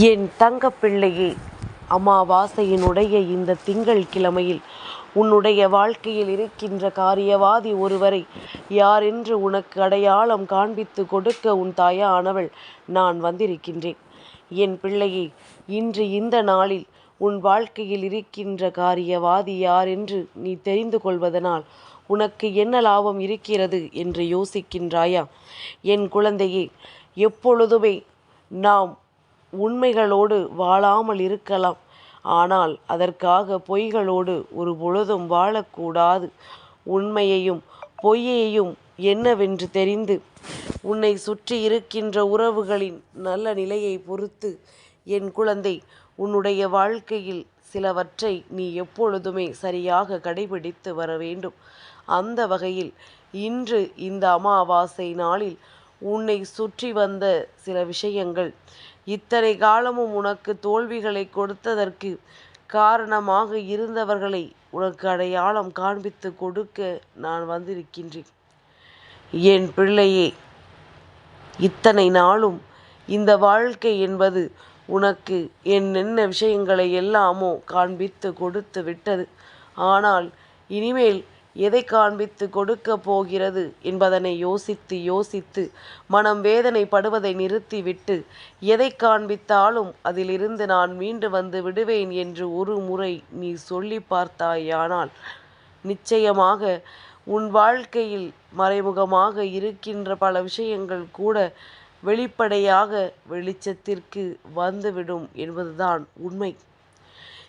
என் தங்கப்பிள்ளையே அமாவாசையினுடைய இந்த திங்கள் கிழமையில் உன்னுடைய வாழ்க்கையில் இருக்கின்ற காரியவாதி ஒருவரை யாரென்று உனக்கு அடையாளம் காண்பித்து கொடுக்க உன் தாயானவள் நான் வந்திருக்கின்றேன். என் பிள்ளையே இன்று இந்த நாளில் உன் வாழ்க்கையில் இருக்கின்ற காரியவாதி யாரென்று நீ தெரிந்து கொள்வதனால் உனக்கு என்ன லாபம் இருக்கிறது என்று யோசிக்கின்றாயா? என் குழந்தையே எப்பொழுதுமே நாம் உண்மைகளோடு வாழாமல் இருக்கலாம். ஆனால் அதற்காக பொய்களோடு ஒரு பொழுதும் வாழக்கூடாது. உண்மையையும் பொய்யையும் என்னவென்று தெரிந்து உன்னை சுற்றி இருக்கின்ற உறவுகளின் நல்ல நிலையை பொறுத்து என் குழந்தை உன்னுடைய வாழ்க்கையில் சிலவற்றை நீ எப்பொழுதுமே சரியாக கடைபிடித்து வர வேண்டும். அந்த வகையில் இன்று இந்த அமாவாசை நாளில் உன்னை சுற்றி வந்த சில விஷயங்கள். இத்தனை காலமும் உனக்கு தோல்விகளை கொடுத்ததற்கு காரணமாக இருந்தவர்களை உனக்கு அடையாளம் காண்பித்து கொடுக்க நான் வந்திருக்கின்றேன். என் பிள்ளையே இத்தனை நாளும் இந்த வாழ்க்கை என்பது உனக்கு என்னென்ன விஷயங்களை எல்லாமோ காண்பித்து கொடுத்து விட்டது. ஆனால் இனிமேல் எதை காண்பித்து கொடுக்க போகிறது என்பதனை யோசித்து யோசித்து மனம் வேதனைப்படுவதை நிறுத்திவிட்டு எதை காண்பித்தாலும் அதிலிருந்து நான் மீண்டு வந்து விடுவேன் என்று ஒரு முறை நீ சொல்லி பார்த்தாயானால் நிச்சயமாக உன் வாழ்க்கையில் மறைமுகமாக இருக்கின்ற பல விஷயங்கள் கூட வெளிப்படையாக வெளிச்சத்திற்கு வந்துவிடும் என்பதுதான் உண்மை.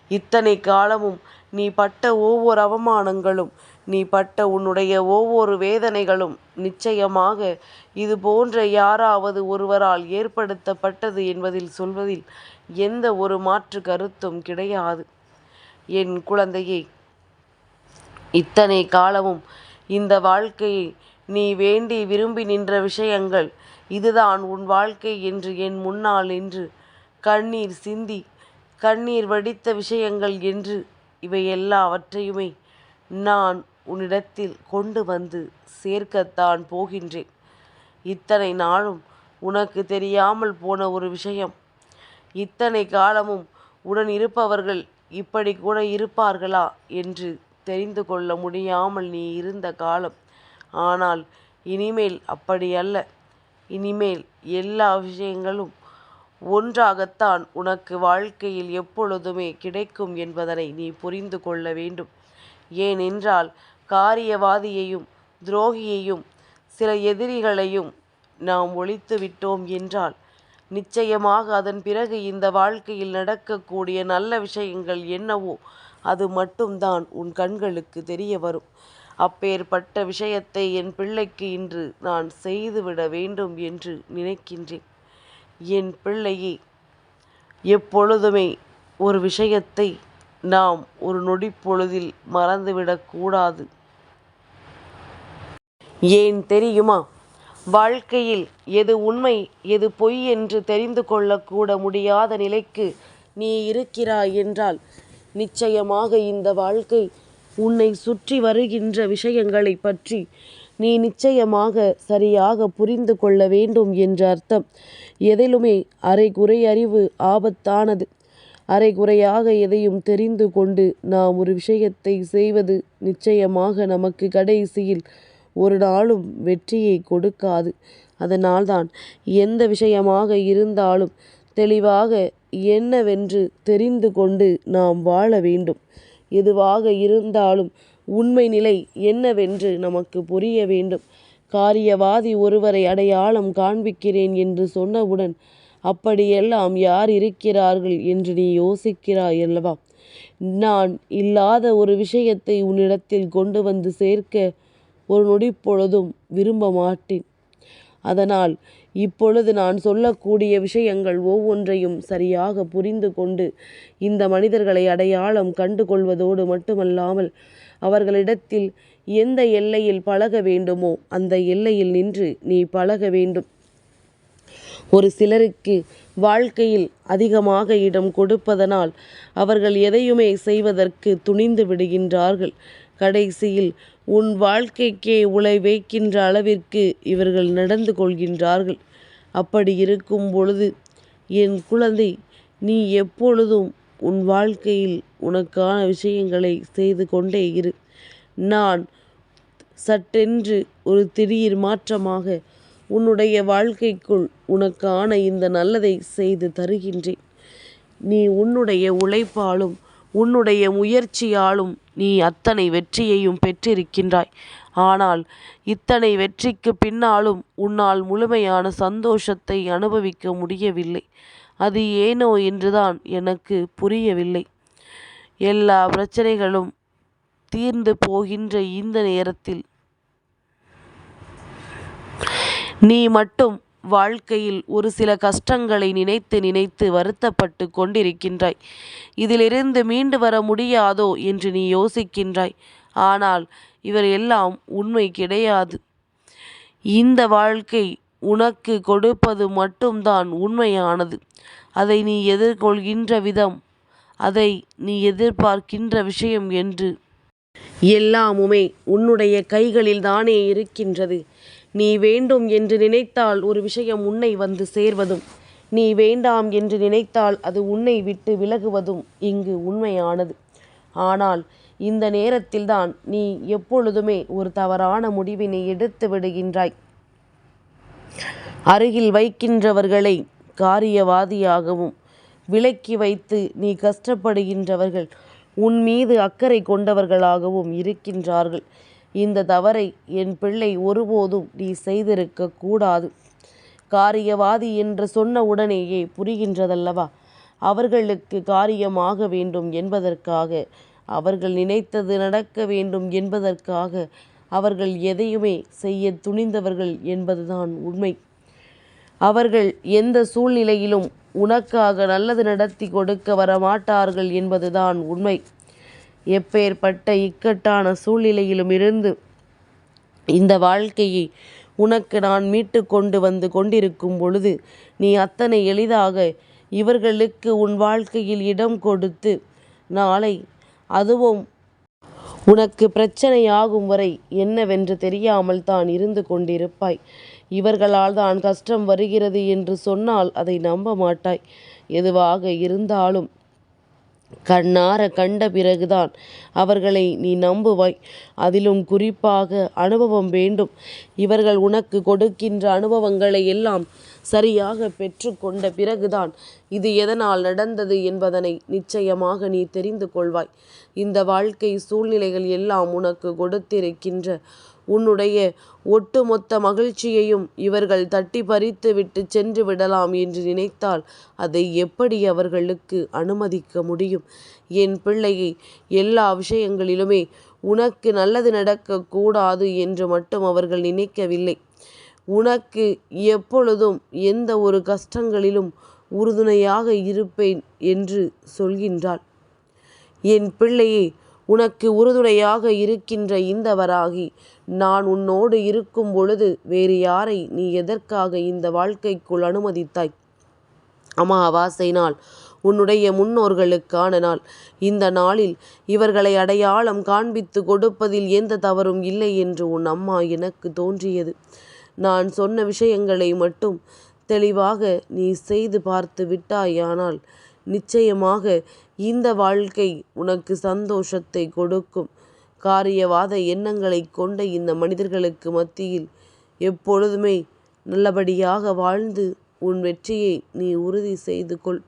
இத்தனை காலமும் நீ பட்ட ஒவ்வொரு அவமானங்களும் நீ பட்ட உன்னுடைய ஒவ்வொரு வேதனைகளும் நிச்சயமாக இது போன்ற யாராவது ஒருவரால் ஏற்படுத்தப்பட்டது என்பதில் சொல்வதில் எந்த ஒரு மாற்று கருத்தும் கிடையாது. என் குழந்தையே இத்தனை காலமும் இந்த வாழ்க்கையை நீ வேண்டி விரும்பி நின்ற விஷயங்கள் இதுதான் உன் வாழ்க்கை என்று என் முன்னால் என்று கண்ணீர் சிந்தி கண்ணீர் வடித்த விஷயங்கள் என்று இவை எல்லாவற்றையுமே நான் உன்னிடத்தில் கொண்டு வந்து சேர்க்கத்தான் போகின்றேன். இத்தனை நாளும் உனக்கு தெரியாமல் போன ஒரு விஷயம். இத்தனை காலமும் உடன் இருப்பவர்கள் இப்படி கூட இருப்பார்களா என்று தெரிந்து கொள்ள முடியாமல் நீ இருந்த காலம். ஆனால் இனிமேல் அப்படி அல்ல. இனிமேல் எல்லா விஷயங்களும் ஒன்றாகத்தான் உனக்கு வாழ்க்கையில் எப்பொழுதுமே கிடைக்கும் என்பதனை நீ புரிந்து கொள்ள வேண்டும். ஏனென்றால் காரியவாதியையும் துரோகியையும் சில எதிரிகளையும் நாம் ஒழித்து விட்டோம் என்றால் நிச்சயமாக அதன் பிறகு இந்த வாழ்க்கையில் நடக்கக்கூடிய நல்ல விஷயங்கள் என்னவோ அது மட்டும்தான் உன் கண்களுக்கு தெரிய வரும். அப்பேற்பட்ட விஷயத்தை என் பிள்ளைக்கு இன்று நான் செய்துவிட வேண்டும் என்று நினைக்கின்றேன். என் பிள்ளையே எப்பொழுதுமே ஒரு விஷயத்தை நாம் ஒரு நொடி பொழுதில் மறந்துவிடக்கூடாது ஏன் தெரியுமா? வாழ்க்கையில் எது உண்மை எது பொய் என்று தெரிந்து கொள்ளக்கூட முடியாத நிலைக்கு நீ இருக்கிறாய் என்றால் நிச்சயமாக இந்த வாழ்க்கை உன்னை சுற்றி வருகின்ற விஷயங்களை பற்றி நீ நிச்சயமாக சரியாக புரிந்து கொள்ள வேண்டும் என்ற அர்த்தம். எதிலுமே அரைகுறை அறிவு ஆபத்தானது. அரைகுறையாக எதையும் தெரிந்து கொண்டு நாம் ஒரு விஷயத்தை செய்வது நிச்சயமாக நமக்கு கடைசியில் ஒரு நாளும் வெற்றியை கொடுக்காது. அதனால்தான் எந்த விஷயமாக இருந்தாலும் தெளிவாக என்னவென்று தெரிந்து கொண்டு நாம் வாழ வேண்டும். எதுவாக இருந்தாலும் உண்மை நிலை என்னவென்று நமக்கு புரிய வேண்டும். காரியவாதி ஒருவரை அடையாளம் காண்பிக்கிறேன் என்று சொன்னவுடன் அப்படியெல்லாம் யார் இருக்கிறார்கள் என்று நீ யோசிக்கிறாய் அல்லவா? நான் இல்லாத ஒரு விஷயத்தை உன்னிடத்தில் கொண்டு வந்து சேர்க்க ஒரு நொடி பொழுதும் விரும்ப மாட்டேன். அதனால் இப்பொழுது நான் சொல்லக்கூடிய விஷயங்கள் ஒவ்வொன்றையும் சரியாக புரிந்து கொண்டு இந்த மனிதர்களை அடையாளம் கண்டு கொள்வதோடு மட்டுமல்லாமல் அவர்களிடத்தில் எந்த எல்லையில் பழக வேண்டுமோ அந்த எல்லையில் நின்று நீ பழக வேண்டும். ஒரு சிலருக்கு வாழ்க்கையில் அதிகமாக இடம் கொடுப்பதனால் அவர்கள் எதையுமே செய்வதற்கு துணிந்து விடுகின்றார்கள் கடைசியில் உன் வாழ்க்கைக்கே உலை வைக்கின்ற அளவிற்கு இவர்கள் நடந்து கொள்கின்றார்கள் அப்படி இருக்கும் பொழுது என் குழந்தை நீ எப்பொழுதும் உன் வாழ்க்கையில் உனக்கான விஷயங்களை செய்து கொண்டே இரு. நான் சட்டென்று ஒரு திடீர் மாற்றமாக உன்னுடைய வாழ்க்கைக்குள் உனக்கான இந்த நல்லதை செய்து தருகின்றேன். நீ உன்னுடைய உழைப்பாலும் உன்னுடைய முயற்சியாலும் நீ அத்தனை வெற்றியையும் பெற்றிருக்கின்றாய். ஆனால் இத்தனை வெற்றிக்குப் பின்னாலும் உன்னால் முழுமையான சந்தோஷத்தை அனுபவிக்க முடியவில்லை. அது ஏனோ என்றுதான் எனக்கு புரியவில்லை. எல்லா பிரச்சனைகளும் தீர்ந்து போகின்ற இந்த நேரத்தில் நீ மட்டும் வாழ்க்கையில் ஒரு சில கஷ்டங்களை நினைத்து நினைத்து வருத்தப்பட்டு கொண்டிருக்கின்றாய். இதிலிருந்து மீண்டு வர முடியாதோ என்று நீ யோசிக்கின்றாய். ஆனால் இவர் எல்லாம் உண்மை கிடையாது. இந்த வாழ்க்கை உனக்கு கொடுப்பது மட்டும்தான் உண்மையானது. அதை நீ எதிர்கொள்கின்ற விதம் அதை நீ எதிர்பார்க்கின்ற விஷயம் என்று எல்லாமுமே உன்னுடைய கைகளில்தானே இருக்கின்றது. நீ வேண்டும் என்று நினைத்தால் ஒரு விஷயம் உன்னை வந்து சேர்வதும் நீ வேண்டாம் என்று நினைத்தால் அது உன்னை விட்டு விலகுவதும் இங்கு உண்மையானது. ஆனால் இந்த நேரத்தில்தான் நீ எப்பொழுதுமே ஒரு தவறான முடிவினை எடுத்து விடுகின்றாய். அருகில் வைக்கின்றவர்களை காரியவாதியாகவும் விலக்கி வைத்து நீ கஷ்டப்படுகின்றவர்கள் உன் மீது அக்கறை கொண்டவர்களாகவும் இருக்கின்றார்கள். இந்த தவறை என் பிள்ளை ஒருபோதும் நீ செய்திருக்க கூடாது. காரியவாதி என்று சொன்ன உடனேயே புரிகின்றதல்லவா? அவர்களுக்கு காரியமாக வேண்டும் என்பதற்காக அவர்கள் நினைத்தது நடக்க வேண்டும் என்பதற்காக அவர்கள் எதையுமே செய்ய துணிந்தவர்கள் என்பதுதான் உண்மை. அவர்கள் எந்த சூழ்நிலையிலும் உனக்காக நல்லது நடத்தி கொடுக்க வரமாட்டார்கள் என்பதுதான் உண்மை. எப்பேர்ப்பட்ட இக்கட்டான சூழ்நிலையிலும் இருந்து இந்த வாழ்க்கையை உனக்கு நான் மீட்டு கொண்டு வந்து கொண்டிருக்கும் பொழுது நீ அத்தனை எளிதாக இவர்களுக்கு உன் வாழ்க்கையில் இடம் கொடுத்து நாளை அதுவும் உனக்கு பிரச்சனையாகும் வரை என்னவென்று தெரியாமல் தான் இருந்து கொண்டிருப்பாய். இவர்களால் தான் கஷ்டம் வருகிறது என்று சொன்னால் அதை நம்ப மாட்டாய். எதுவாக இருந்தாலும் கண்ணார கண்ட பிறகுதான் அவர்களை நீ நம்புவாய். அதிலும் குறிப்பாக அனுபவம் வேண்டும். இவர்கள் உனக்கு கொடுக்கின்ற அனுபவங்களை எல்லாம் சரியாக பெற்றுக்கொண்ட பிறகுதான் இது எதனால் நடந்தது என்பதனை நிச்சயமாக நீ தெரிந்து கொள்வாய். இந்த வாழ்க்கை சூழ்நிலைகள் எல்லாம் உனக்கு கொடுத்திருக்கின்ற உன்னுடைய ஒட்டுமொத்த மகிழ்ச்சியையும் இவர்கள் தட்டி பறித்து விட்டு சென்று விடலாம் என்று நினைத்தால் அதை எப்படி அவர்களுக்கு அனுமதிக்க முடியும்? என் பிள்ளையை எல்லா விஷயங்களிலுமே உனக்கு நல்லது நடக்கக்கூடாது என்று மட்டும் அவர்கள் நினைக்கவில்லை. உனக்கு எப்பொழுதும் எந்த ஒரு கஷ்டங்களிலும் உறுதுணையாக இருப்பேன் என்று சொல்கின்றாள். என் பிள்ளையை உனக்கு உறுதுணையாக இருக்கின்ற இந்த வராகி நான் உன்னோடு இருக்கும் பொழுது வேறு யாரை நீ எதற்காக இந்த வாழ்க்கைக்குள் அனுமதித்தாய்? அமாவாசை நாள் உன்னுடைய முன்னோர்களுக்கான நாள். இந்த நாளில் இவர்களை அடையாளம் காண்பித்துக் கொடுப்பதில் எந்த தவறும் இல்லை என்று உன் அம்மா எனக்கு தோன்றியது. நான் சொன்ன விஷயங்களை மட்டும் தெளிவாக நீ செய்து பார்த்து விட்டாயானால் நிச்சயமாக இந்த வாழ்க்கை உனக்கு சந்தோஷத்தை கொடுக்கும். காரியவாத எண்ணங்களைக் கொண்ட இந்த மனிதர்களுக்கு மத்தியில் எப்பொழுதுமே நல்லபடியாக வாழ்ந்து உன் வெற்றியை நீ உறுதி செய்து கொள்.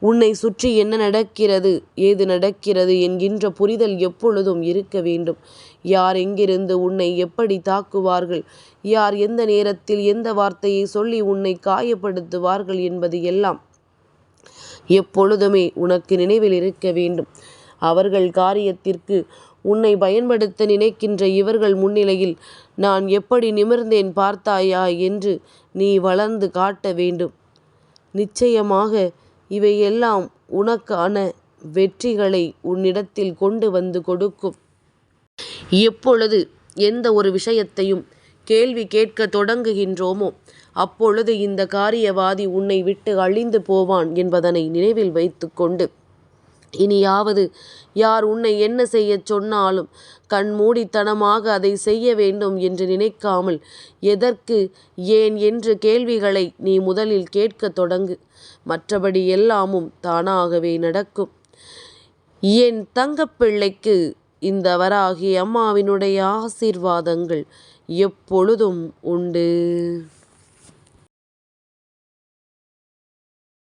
உன்னை சுற்றி என்ன நடக்கிறது ஏது நடக்கிறது என்கின்ற புரிதல் எப்பொழுதும் இருக்க வேண்டும். யார் எங்கிருந்து உன்னை எப்படி தாக்குவார்கள் யார் எந்த நேரத்தில் எந்த வார்த்தையை சொல்லி உன்னை காயப்படுத்துவார்கள் என்பது எல்லாம் எப்பொழுதுமே உனக்கு நினைவில் இருக்க வேண்டும். அவர்கள் காரியத்திற்கு உன்னை பயன்படுத்த நினைக்கின்ற இவர்கள் முன்னிலையில் நான் எப்படி நிமிர்ந்தேன் பார்த்தாயா என்று நீ வளர்ந்து காட்ட வேண்டும். நிச்சயமாக இவையெல்லாம் உனக்கான வெற்றிகளை உன்னிடத்தில் கொண்டு வந்து கொடுக்கும். எப்பொழுது எந்த ஒரு விஷயத்தையும் கேள்வி கேட்கத் தொடங்குகின்றோமோ அப்பொழுது இந்த காரியவாதி உன்னை விட்டு அழிந்து போவான் என்பதனை நினைவில் வைத்துக்கொண்டு இனியாவது யார் உன்னை என்ன செய்யச் சொன்னாலும் கண்மூடித்தனமாக அதை செய்ய வேண்டும் என்று நினைக்காமல் எதற்கு ஏன் என்ற கேள்விகளை நீ முதலில் கேட்கத் தொடங்கு. மற்றபடி எல்லாமும் தானாகவே நடக்கும். என் தங்கப்பிள்ளைக்கு இந்த வராகி அம்மாவினுடைய ஆசீர்வாதங்கள் எப்பொழுதும் உண்டு.